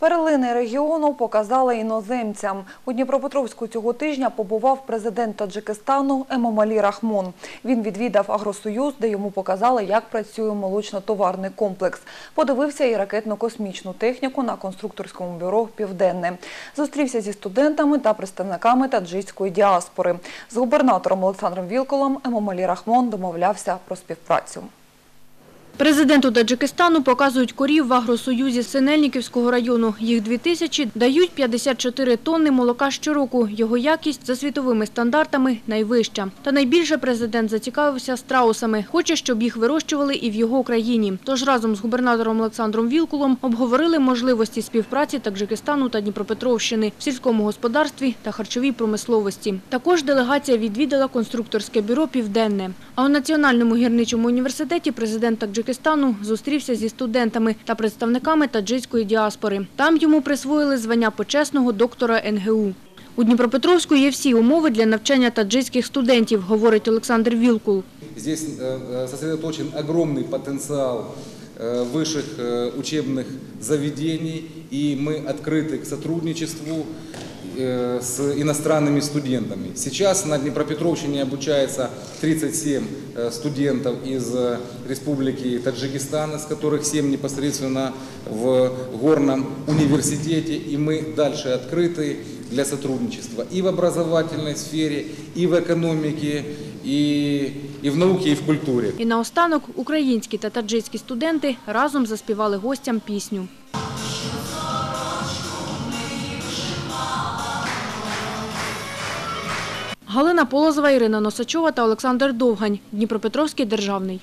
Перлини регіону показали іноземцям. У Дніпропетровську цього тижня побував президент Таджикистану Емомалі Рахмон. Він відвідав Агросоюз, де йому показали, як працює молочно-товарний комплекс. Подивився і ракетно-космічну техніку на конструкторському бюро «Південне». Зустрівся зі студентами та представниками таджикської діаспори. З губернатором Олександром Вілколом Емомалі Рахмон домовлявся про співпрацю. Президенту Таджикистану показують корів в Агросоюзі Синельниківського району. Їх 2 тисячі дають 54 тонни молока щороку. Його якість за світовими стандартами найвища. Та найбільше президент зацікавився страусами. Хоче, щоб їх вирощували і в його країні. Тож разом з губернатором Олександром Вілкулом обговорили можливості співпраці Таджикистану та Дніпропетровщини в сільському господарстві та харчовій промисловості. Також делегація відвідала конструкторське бюро «Південне». А у Національному гірничому університеті президент Таджикистану зустрівся зі студентами та представниками таджикської діаспори. Там йому присвоїли звання почесного доктора НГУ. У Дніпропетровську є всі умови для навчання таджикських студентів, говорить Олександр Вілкул. Здесь э, э, сосредоточен огромный потенциал э, высших э, учебных заведений, и мы открыты к сотрудничеству э, с иностранными студентами. Сейчас на Днепропетровщине обучается 37 э, студентов из э, Республики Таджикистан, из которых 7 непосредственно в Горном университете, и мы дальше открыты для сотрудничества и в образовательной сфере, и в экономике, и, и в науке, и в культуре. І наостанок українські та таджикські студенти разом заспівали гостям пісню. Галина Полозова, Ірина Носачова та Олександр Довгань. Дніпропетровський державний.